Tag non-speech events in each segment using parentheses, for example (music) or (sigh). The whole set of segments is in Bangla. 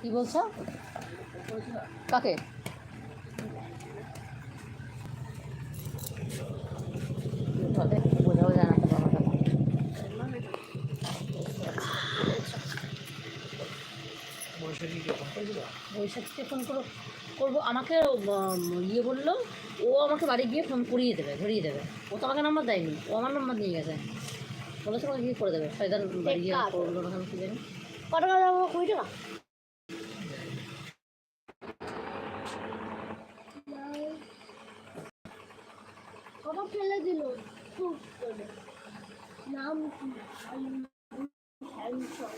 কি বলছো? কাকে? বৈশাখীকে ফোন করো করব। আমাকে ইয়ে বলল, ও আমাকে বাড়ি গিয়ে ফোন করিয়ে দেবে, ধরিয়ে দেবে। ও তো আমাকে নাম্বার দেয়নি, ও আমার নাম্বার নিয়ে গেছে। বলেছে গিয়ে করে দেবে? শয়তান বাড়ি গিয়ে। করল না কি জানি? কত টাকা দেবো কুড়ি টাকা? ফেলে দিল। খুব নাম কি স্যামসং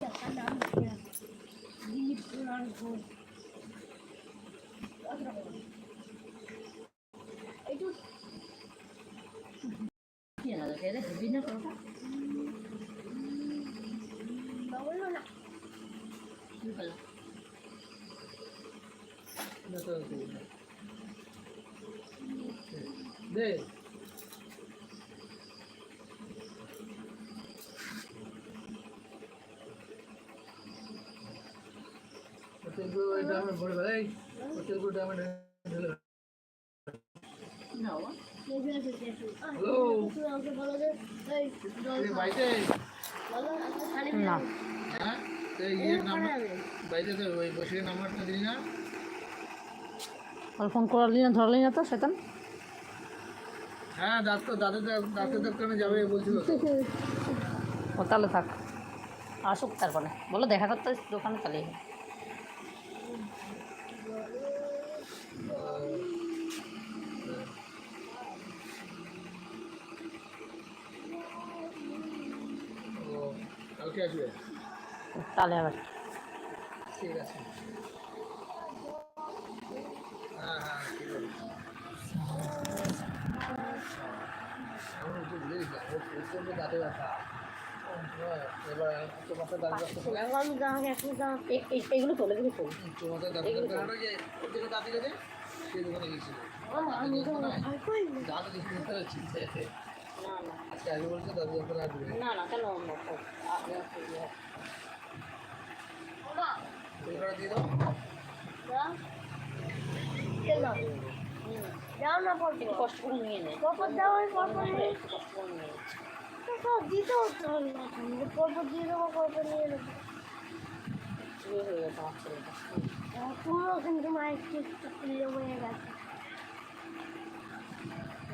টাকা নাম কি দিলীপ কুমার ঘোষ একটু কি জানা যাবে এটা হেভি না কোনোটা বলল না কি বলো দে তেলগুলো এটা আমি ভরে বেলাই তেলগুলো আমি ঢেলে আর ফোন করালি না ধরালি না তো হ্যাঁ ডাক্তার ডাক্তার দোকানে যাবে বলছিল তো। ও তাহলে থাক। আসুক তারপরে। বলো দেখা করতে দোকানে তাহলে ও কালকে আসবে? তাহলে আবার। ঠিক আছে। হ্যাঁ হ্যাঁ ঠিক আছে। দাঁতে ব্যথা। এগুলো চলে এগুলো চলে তোমার দাঁতে ব্যথা। যে দাঁত গেছে সেই দোকানে গেছিল। দাঁত দেখে বুঝতে পারছি। না না কেন ইয়ে দাও। কষ্ট করে নিয়ে নে। পরপর দাও আমি পরপর নিয়ে। কষ্ট করে নিয়ে সব দিতে না পরপর দিয়ে দেবো পরপর নিয়ে নেব। চুয়ে হয়ে গেছে আমার ছেলেটা। কিন্তু মায়ের কেসটা খুলে হয়ে গেছে বুঝেছ আমাকে বলছি তুমি কিন্তু মা একটু চুয়ে হয়ে তুই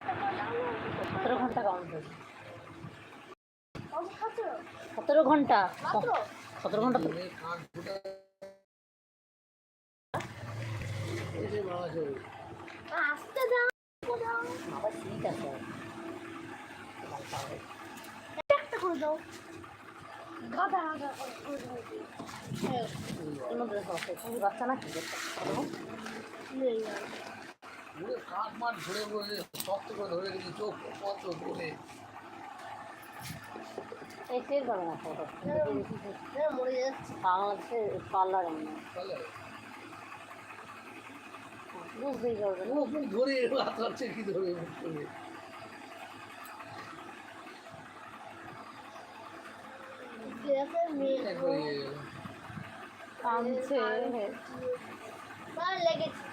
সতেরো ঘণ্টা কাউন্ট সতেরো ঘণ্টা? সতেরো ঘণ্টা আবার সিট আছে। একটা করে দাও। গাদা করে দাও। বাচ্চা না কি করছ আর। কাঠ মাঠ ধরে বসে শক্ত করে ধরে গেছি চোখ পত্র ধরে। এই টের পাবে না ফটো। মরে যাচ্ছে বাংলাদেশে পার্লার? বুঝতেই পারবে ও ধরে হাত হচ্ছে কি ধরে মুখ করে দেখে মেয়ে একবার গেল। কামছে লেগেছে।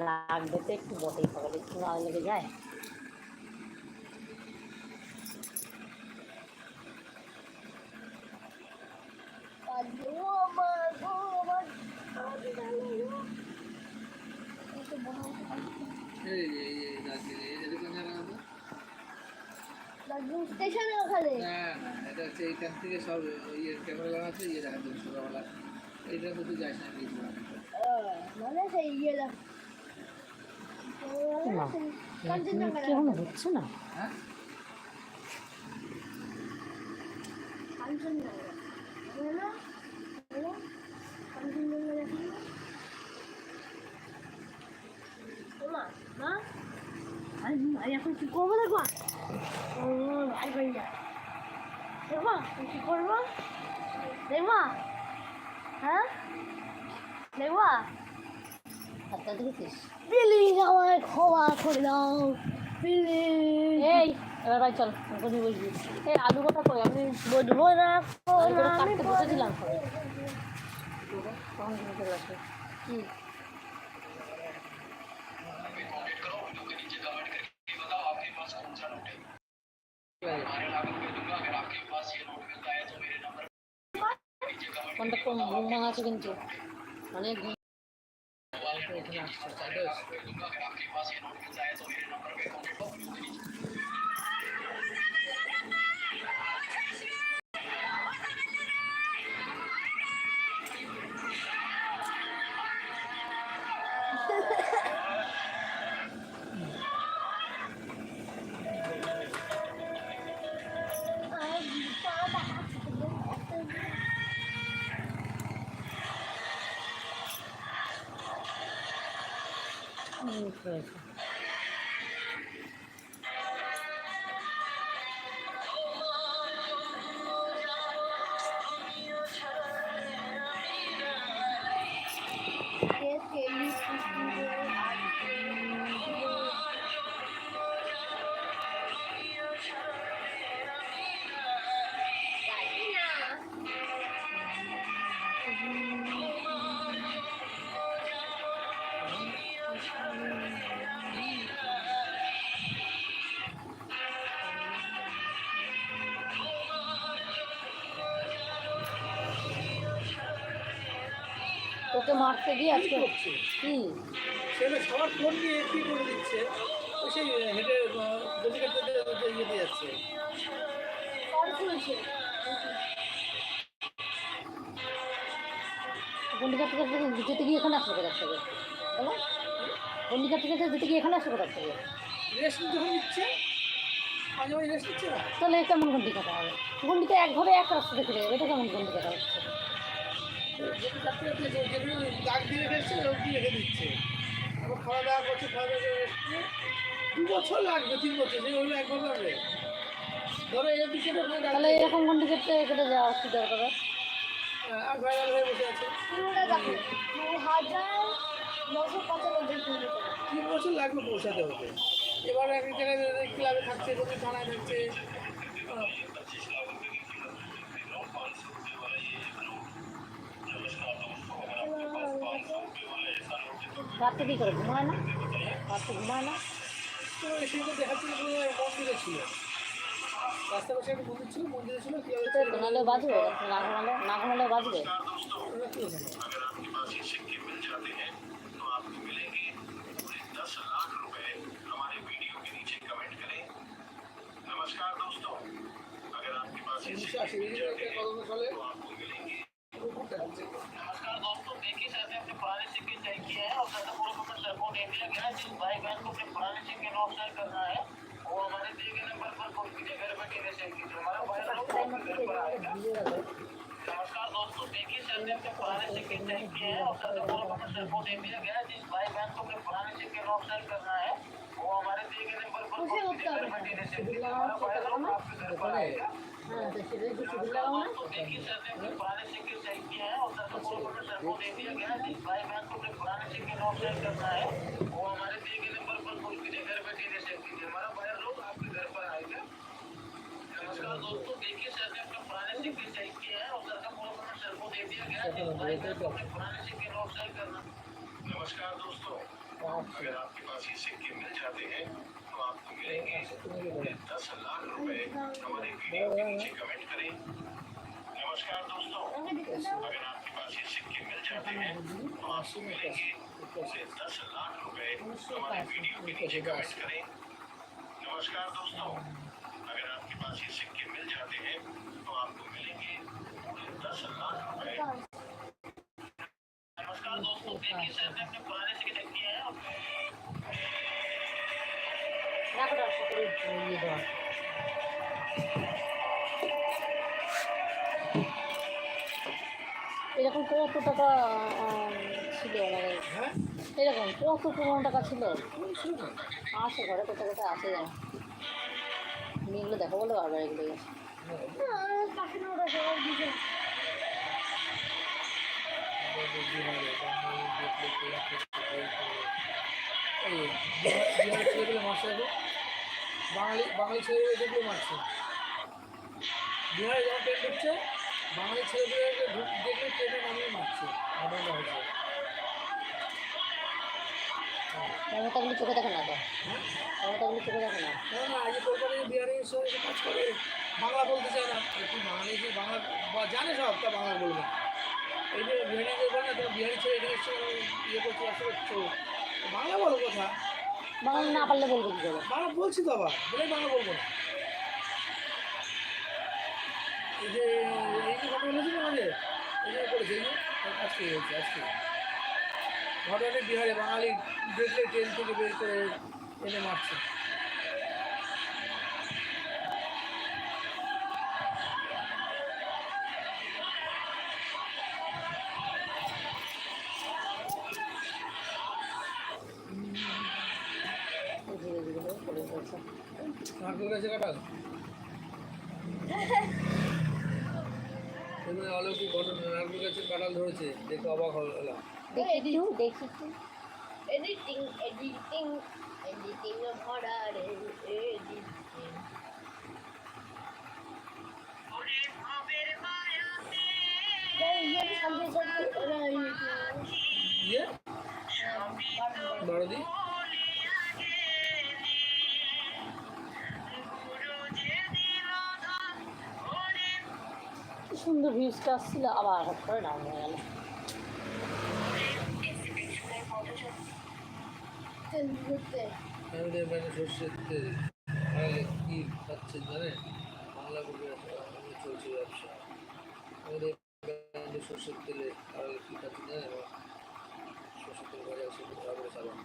লাগবে তো একটু বটেই পাবে একটু না লেগে যায়। স্টেশনে ওখানে না না এটা হচ্ছে এইখান থেকে সব ইয়ে ক্যামেরা আছে ইয়ে দেখা যাচ্ছে সকালবেলা। এইটা তো যাস না মানে সেই ইয়ে দেখ না কেমন হচ্ছে না হ্যাঁ এখন কি করব দেখবা ভাই ভাই যা দেখবা কি করব দেখবা হ্যাঁ দেখবা হাতটা দেখেছিস আমায় ক্ষমা করে দাও এই এবার ভাই চল ওখানে বসবি। এই আলু কটা কই আমি না কাটতে বসেছিলাম? ঘুম ভাঙা আছে কিন্তু। অনেক ঘুম এখানে আসছে চাইলে হুম, হয়েছে। তোকে গিয়ে আজকে কি ছেলে সবার ফোন নিয়ে কি করে দিচ্ছে? সেই হেঁটে কাটতে ইয়ে দিয়ে যাচ্ছে। যেতে গিয়ে এখানে আসবে থেকে? বলো যেতে গিয়ে এখানে আসবে থেকে? রেস্ট যখন নিচ্ছে তাহলে কেমন গন্ডি কাটা হবে? গন্ডিতে এক ঘরে এক রাস্তা দেখে যাবে এটা কেমন গন্ডি কাটা হচ্ছে? যেগুলো দাগ দিয়ে রেখেছে ওগুলো রেখে দিচ্ছে আবার খাওয়া দাওয়া করছে খাওয়া দাওয়া করে দু বছর লাগবে তিন বছর যে হলো একবার লাগবে ধরো এর দাগ তাহলে এরকম গন্ডি কেটে কেটে যাওয়া কি দরকার আর ভাইরাল হয়ে বসে আছে তিন বছর লাগবে পৌঁছাতে হবে এবার এক জায়গায় ক্লাবে থাকছে কোথাও থানায় থাকছে। রাত্রে কী করে ঘুমায় না রাত্রে ঘুমায় না তো সেটা দেখাচ্ছিল কোনো এক মন্দিরে ছিল রাস্তা পাশে একটা মন্দির ছিল মন্দিরে ছিল ক্লাবে তো ঘুমালে বাজবে না ঘুমালে না ঘুমালে বাজবে ওরা কি ওখানে? উনিশশো আশি বিজেপির একটা কদম চলে দেখাচ্ছে नमस्कार दोस्तों देखिए सर ने अपने पुराने सिक्के चेक किए हैं और सर पूरा पेमेंट सर को दे दिया गया जिस भाई बहन को अपने पुराने सिक्के लॉक शेयर करना है वो हमारे दिए गए नंबर पर फ़ोन कीजिए घर बैठे रिसीव कीजिए हमारा भाई लोग घर पर आएगा नमस्कार दोस्तों देखिए सर ने अपने पुराने सिक्के चेक किए हैं और सर पूरा पेमेंट सर को दे दिया गया जिस भाई बहन को अपने पुराने सिक्के लॉक शेयर करना है वो हमारे दिए गए नंबर पर फ़ोन कीजिए घर बैठे रिसीव कीजिए हमारा भाई लोग आपके घर पर आएगा पुराने सर को अपने घर पर आएगा नमस्कार दोस्तों सर ने अपने नमस्कार दोस्तों, अगर आपके पास ये सिक्के मिल जाते हैं तो आपको मिलेंगे दस लाख रुपए हमारे वीडियो के नीचे कमेंट करें नमस्कार दोस्तों अगर आपके पास ये सिक्के मिल जाते हैं तो आपको मिलेंगे उसे दस लाख रुपए हमारे वीडियो के नीचे कमेंट करें नमस्कार दोस्तों अगर आपके पास ये सिक्के मिल जाते हैं तो आपको मिलेंगे पूरे दस लाख रुपए नमस्कार दोस्तों देखिए सर ने अपने पुराने सिक्के किए हैं। রাখো রাখো করে ইয়ে দেওয়া কত টাকা ছিল আমাদের। হ্যাঁ? এরকম কত পনেরো টাকা ছিল। আসে ঘরে কোথাও কোথাও আসে যায় আমি এগুলো দেখো বলে বারবার এগুলো গেছে বিহারের ছেলেগুলো মারছে দেখো বাঙালি বাঙালি ছেলেগুলো মারছে। বিহারে যখন ট্রেন ঢুকছে বাঙালি ছেলেগুলোকে ঢুক- দেখলে ট্রেনে নামিয়ে মারছে। ঘটনাটা হয়েছে মমতাগুলি চোখে দেখে না তো। মমতাগুলি চোখে দেখে না। কলকাতায় বিহারে কাজ করে বাংলা বলতে চায় না। একটু বাঙালি যে বাংলা বা- জানে সব তা বাংলা বলবে। এই যে বিহারি যে বলে না তোমার বিহারি ছেলে এখানে ইয়ে করছে আসলে করছ বাংলা বলো কথা। বাংলা না পারলে বলব কি করে? বাংলা বলছি তো আবার বলে বাংলা বলব না। এই যে এই যে ঘটনা হয়েছে না আমাদের এই যে করেছে আজকে হয়েছে আজকে। ঘটনাটা বিহারে বাঙালি দেখলে ট্রেন থেকে বের করে এনে মারছে। দেখি একটু দেখি একটু এডিটিং এডিটিং এডিটিং ভরা রে এডিটিং ইয়ে বড়দি কি সুন্দর ভিউজটা আসছিল আবার হঠাৎ করে ডাউন হয়ে গেল আমাদের মানে সর্ষের তেল খাওয়ালে কি খাচ্ছেন জানেন? বাংলা আমাদের চলছে ব্যবসা আমাদের সর্ষের তেলে খাওয়ালে কি খাচ্ছে জানেন? সর্ষের তেল বাজার সেটা ভালো করে চালান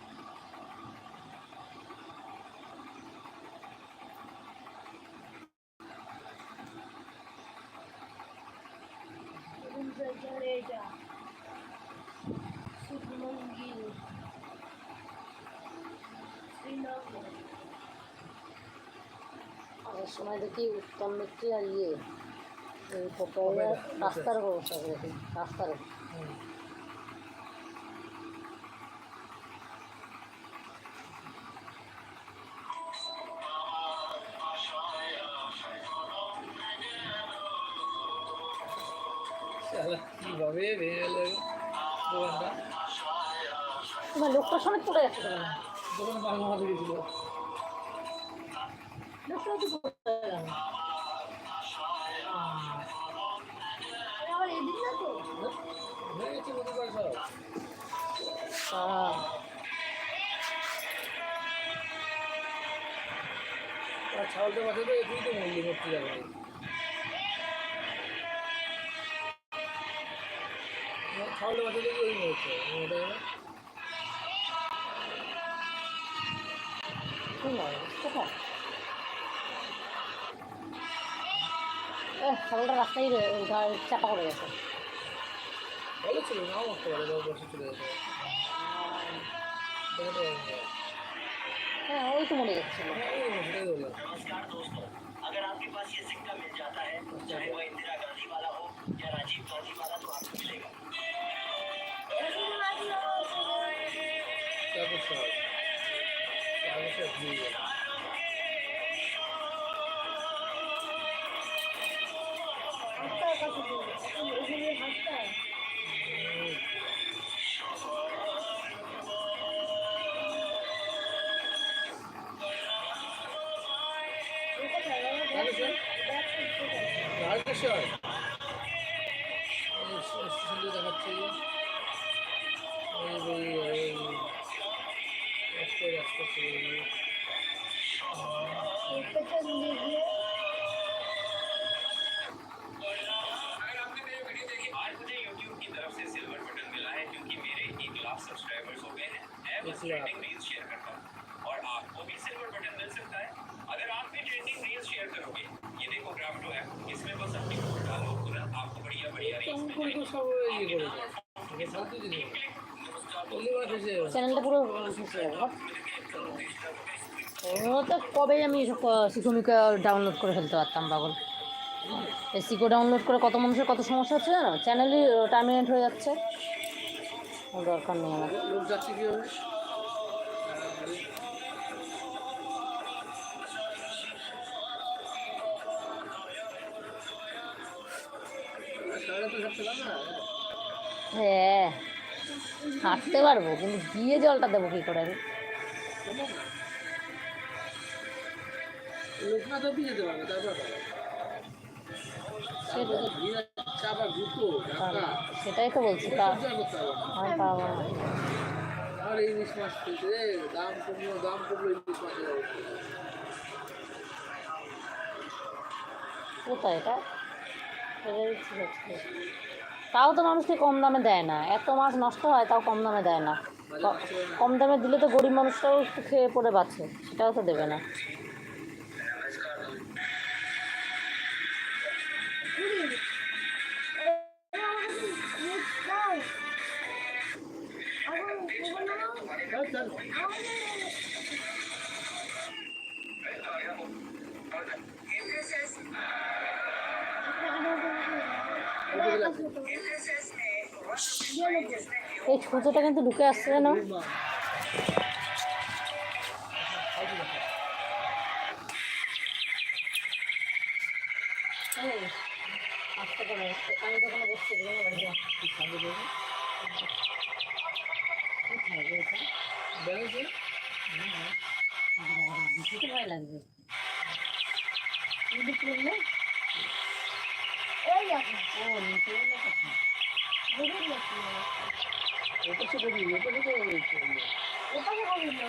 সময় দেখি উত্তম মিত্রি আর ইয়ে। এই রাস্তার অবস্থা দেখি রাস্তার। কীভাবে তোমার লোকটা সমেত পড়ে দোকানে পাখা গেছিল লোকটা ছাগলটা বাঁচাতে তুই তো মরলি মরতে যাবে ছাগলটা বাঁচাতে গিয়ে ওই মরছে ছাগলটা রাস্তায় চাপা পড়ে গেছে। ভালো ছিল নাও মরতে পারে বছর চলে যেতে। नमस्कार दोस्तों अगर आपके पास ये सिक्का मिल जाता है चाहे वह इंदिरा गांधी वाला हो या राजीव गांधी वाला तो आपको मिलेगा क्या कुछ की तरफ़ से सिल्वर बटन मिला है क्योंकि मेरे एक लाख। सब्सक्राइबर्स हो गए हैं চ্যানেলটা পুরো তো কবে আমি শিশুমিকা ডাউনলোড করে ফেলতে পারতাম পাগল? এই সিকো ডাউনলোড করে কত মানুষের কত সমস্যা হচ্ছে জানো? চ্যানেলই টার্মিনেট হয়ে যাচ্ছে। দরকার নেই আমার। হ্যাঁ হাঁটতে পারব কিন্তু গিয়ে জলটা দেবো কী করে আমি? সেটাই। তো বলছি না। আর ইলিশ মাছ রে, দাম কমলো দাম কমলো ইলিশ মাছের অবস্থা। কোথায় এটা। তাও তো মানুষকে কম দামে দেয় না। এত মাছ নষ্ট হয়, তাও কম দামে দেয় না। কম দামে দিলে তো গরিব মানুষটাও একটু খেয়ে পড়ে বাঁচে, সেটাও তো দেবে না। এই সূর্যটা কিন্তু ঢুকে আসছে যেন আসতে পারে আমি তখন বসছি কোথায় গেছে বেরোচ্ছে? দিতে ভয় লাগবে কিন্তু পড়লে ওই দেখো ও নিচে এলো কোথায় গভীর নাকি ওটা ছোট দিবি, ওটা ছোট দিবি। ওটাকে গভীর না গভীর ওই সাইডে ওই দেখো দুর্গাপুর বয়স তো যে- দুর্দান্ত তোমার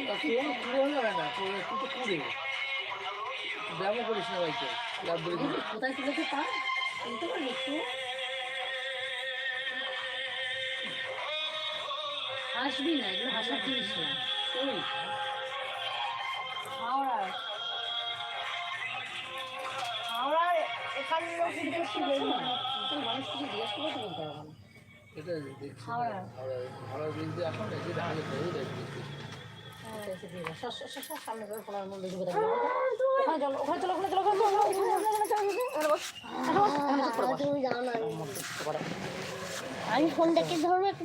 তা পুরো- পুরো হবে না, পুরো একটু তো কুড়ে। ব্যায়ামও করিস না দিবি। কোথায় তুলেছে পা তুলতে পারবি একটু হাসবি না এগুলো হাসার জিনিস না মানুষ কিছু জিজ্ঞেস করে বলতে না করে মধ্যে ওখানে করে করে। আমি ফোনটাকে ধরবো একটু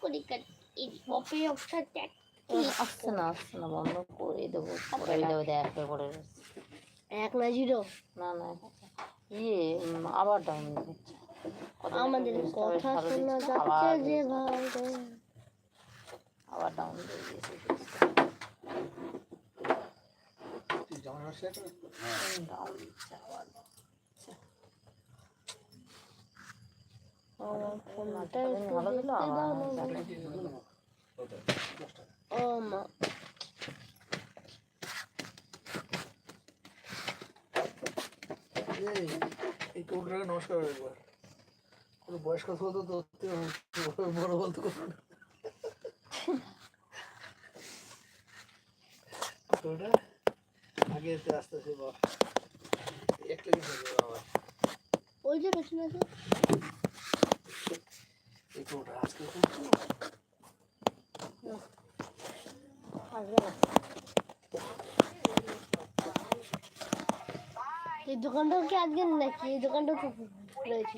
করি ও, আসছে না আসছে না বন্ধ করে দেবো করে দেবো দেখ পরে এক না জিরো না না ইয়ে আবার ডাউন কতদিন আমাদের কথা শোনা যাচ্ছে যে ভাই। আবার ডাউন দিচ্ছে আবার আমার ফোনটা কদিন একটু ভালো দিল দেখতে আবার দাও না যাবে। ও মা এই, কোনটাকে নমস্কার একবার। কোনো বয়স্ক বলতো? তো তো বড় বলতো কোনো। ওটা আগে এতে আস্তে আস্তে বাবা একটা হবে বাবা। ওই যে পেছনে আছে। এই কোনটা আজকে করছ আসবে না এই দোকানটাও কি আজকে নাকি? এই দোকানটাও তো রয়েছে।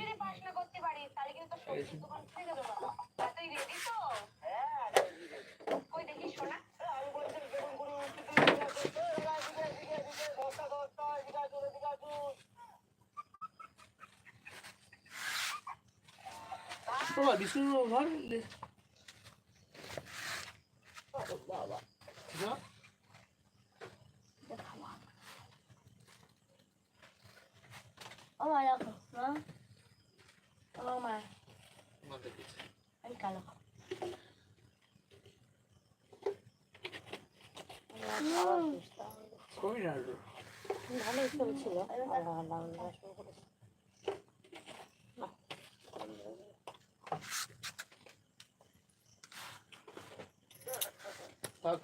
বিস্কুট ঘর বাবা যা আমার দেখো হ্যাঁ আমার না দেখেছি আমি কালো কবি না আসবে ভালোই চলছিল আল্লাহ আল্লাহ আল্লাহ শুরু করেছে থাক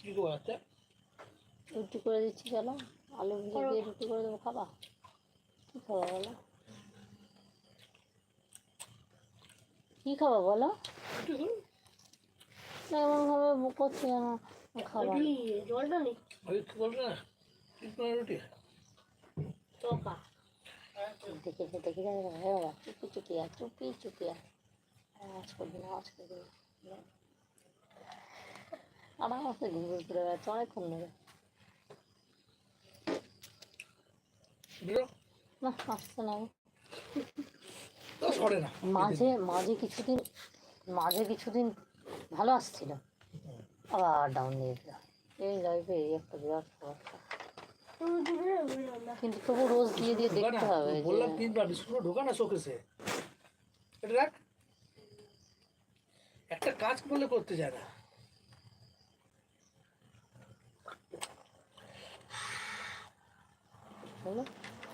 কি করে আছে রুটি করে দিচ্ছি চলো। আলু ভেজে দিয়ে রুটি করে দেবো খাবা? কী খাবা বলো? কী খাবা বলো? না এমনভাবে করছি যেন খাবা রুটি জলটা নেই ওই কি বলবে না কি করে রুটি। চোখা দেখে দেখে যাবে হ্যাঁ বাবা চুপি। চুপিয়া চুপি চুপিয়া আওয়াজ করবি না আওয়াজ করবি না। ঘুরে ঘুরে বেড়াচ্ছে অনেকক্ষণ আসছে না। মাঝে মাঝে কিছুদিন মাঝে কিছুদিন ভালো আসছিল। আবার ডাউন নিয়ে দিল এই লাইফে এই একটা বিরাট সমস্যা। কিন্তু তবু রোজ দিয়ে দিয়ে দেখতে হবে বললাম তিনবার বিস্কুট ঢোকা না শোকেছে এটা রাখ একটা কাজ করলে করতে যায় না।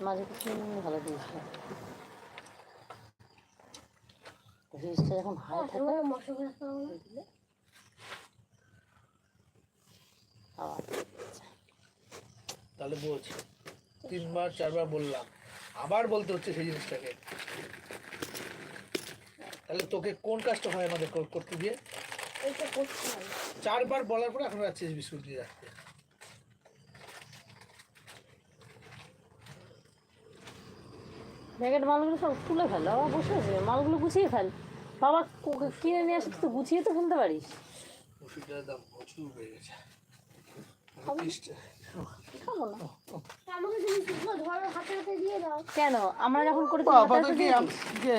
মাঝে কিছুদিন ভালো দিয়েছিল। জিনিসটা যখন হাই থাকে তোমার মশলা করে আবার তাহলে বলছি তিনবার চারবার বললাম আবার বলতে হচ্ছে সেই জিনিসটাকে। তাহলে তোকে কোন কাজটা হয় আমাদের কর- করতে গিয়ে? চারবার বলার পরে এখন যাচ্ছিস বিস্কুট দিয়ে রাখতে। প্যাকেট মালগুলো সব তুলে ফেল বসে আছে মালগুলো গুছিয়ে ফেল। বাবা কো- কিনে নিয়ে আসে তো গুছিয়ে তো ফেলতে পারিস ওষুধটার দাম প্রচুর বেড়ে গেছে কেন আমরা যখন করি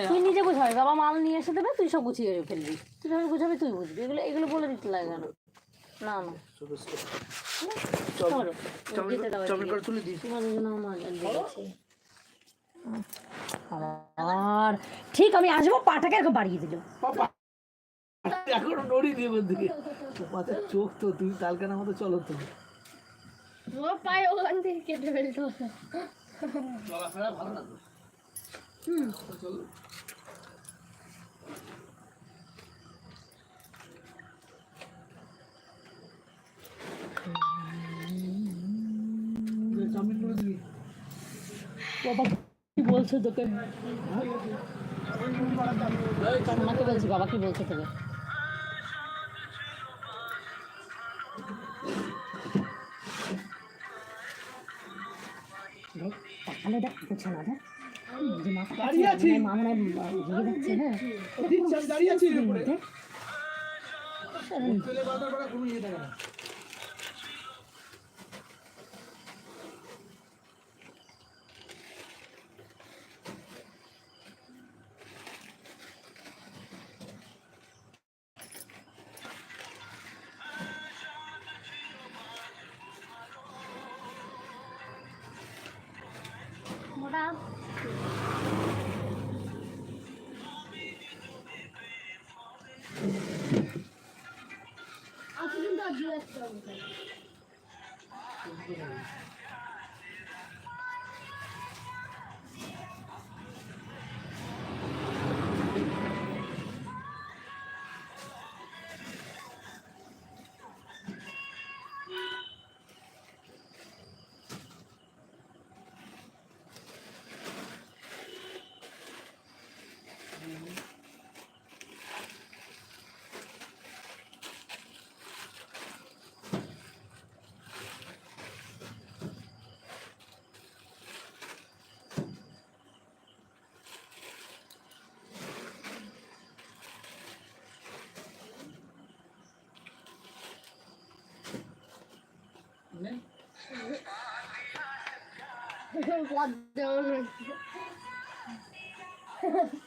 তুই নিজে বুঝাবি বাবা মাল নিয়ে এসে দেবে তুই সব গুছিয়ে ফেলবি কীভাবে বুঝাবি তুই বুঝবি এগুলো এগুলো বলে দিতে লাগে কেন না না আর ঠিক আমি আসব পাটাকে একবার বাড়িয়ে দিল এখনও নড়ি দিয়ে মাথার চোখ তো তুমি তালকানার মতো চলো তুমি পায়ে ওখান থেকে কেটে ফেলতে হবে চলাফেরা ভালো না তো হুম চলো চাউমিন করে দিবি বাবা কি বলছো তোকে? আমাকে বলছি? বাবা কি বলছে তোকে? তাহলে দেখ বুঝছে না দেখ। দাঁড়িয়ে আছি। মনে যাচ্ছে হ্যাঁ। দাঁড়িয়ে আছি (laughs) Lockdown. (laughs)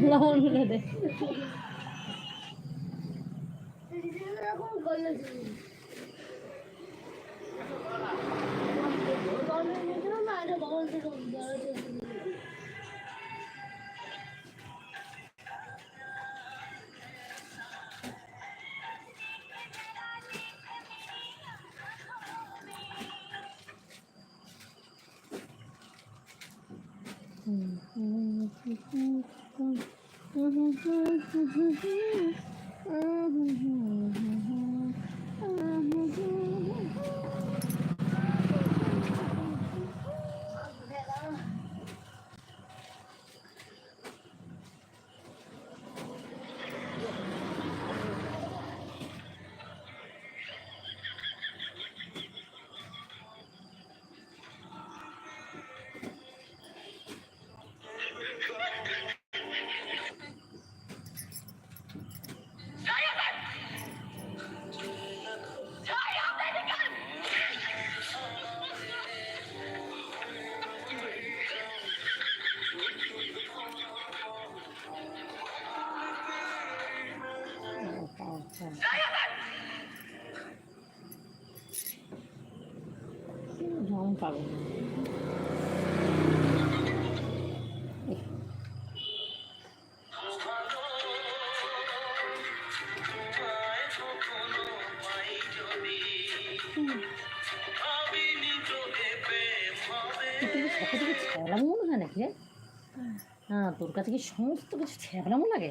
দেওয়া হয়েছে। লবণ ফেলে দে এরকম করলে না এটা বগল থেকে ঝাম পাবে না কি মনে নাকি রে? হ্যাঁ তোর কাছে কি সমস্ত কিছু ছ্যাবলামো লাগে?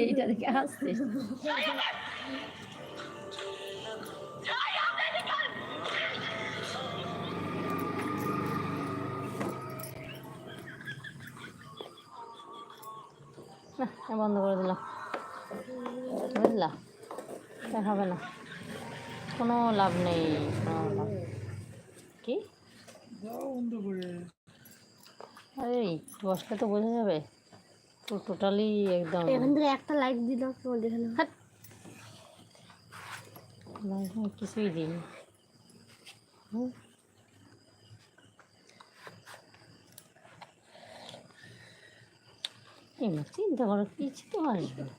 এইটা দেখে এ বন্ধ করে দিলাম বুঝলা হবে না কোনো লাভ নেই কোনো লাভ যাও বন্ধ করে। আরে বসলে তো বোঝা যাবে। তো টোটালি একদম এখান থেকে একটা লাইক দিল তোমার কিছুই দিইনি। হুম। চিন্তা করো কিছু তো আসবে না